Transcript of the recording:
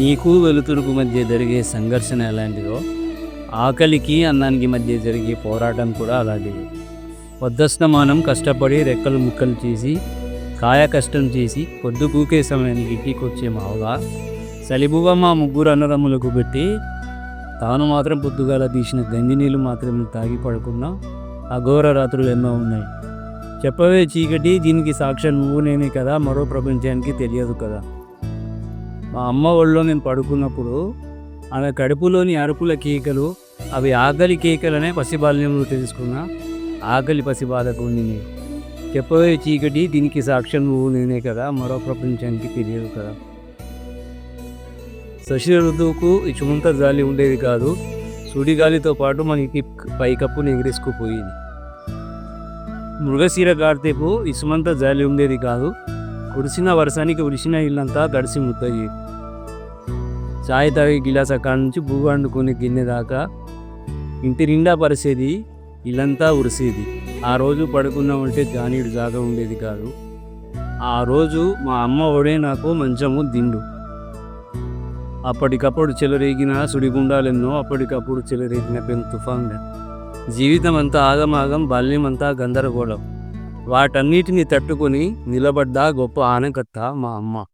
నీకు వెలుతురుకు మధ్య జరిగే సంఘర్షణ ఎలాంటిదో ఆకలికి అన్నానికి మధ్య జరిగే పోరాటం కూడా అలాంటిది. పొద్దస్తమానం కష్టపడి రెక్కలు ముక్కలు చేసి కాయ కష్టం చేసి పొద్దు కూకే సమయానికి ఇంటికొచ్చే మావగా మా ముగ్గురు అన్నదమ్ములకు పెట్టి తాను మాత్రం పొద్దుగాల తీసిన గంజి నీళ్ళు మాత్రమే తాగి పడుకున్నా అఘోర రాత్రులు ఎన్నో ఉన్నాయి. చెప్పవే చీకటి దీనికి సాక్ష్యం నువ్వు నేనే కదా మరో ప్రపంచానికి తెలియదు కదా. మా అమ్మ ఒళ్ళో నేను పడుకున్నప్పుడు ఆమె కడుపులోని అరుపుల కేకలు అవి ఆకలి కేకలనే పసిబాల్యంలో తెలుసుకున్న ఆకలి పసిబాధకు నేను. చెప్పవే చీకటి దీనికి సాక్ష్యం నువ్వు నేనే కదా మరో ప్రపంచానికి తెలియదు కదా. శశి ఋతువుకు ఈ గాలి ఉండేది కాదు. సుడిగాలితో పాటు మనకి పైకప్పు ఎగిరేసుకుపోయింది మృగశీర కార్తీపు ఇసుమంత జాలి ఉండేది కాదు. కురిసిన వర్షానికి ఉరిసిన ఇల్లంతా గడిసి ముద్దయ్యేది. చాయ్ తాగి గిలాస అక్కడి నుంచి పువ్వు వండుకునే గిన్నె దాకా ఇంటి నిండా పరిసేది ఇల్లంతా ఉరిసేది. ఆ రోజు పడుకున్నామంటే జానీడు జాగా ఉండేది కాదు. ఆ రోజు మా అమ్మ ఒడే నాకు మంచము దిండు. అప్పటికప్పుడు చెలరేగిన సుడిగుండాలెన్నో అప్పటికప్పుడు చెలరేగిన పెను తుఫాన్లు. జీవితం అంతా ఆగమాగం బాల్యం అంతా గందరగోళం. వాటన్నిటిని తట్టుకొని నిలబడ్డ గొప్ప ఆనకత్త మా అమ్మ.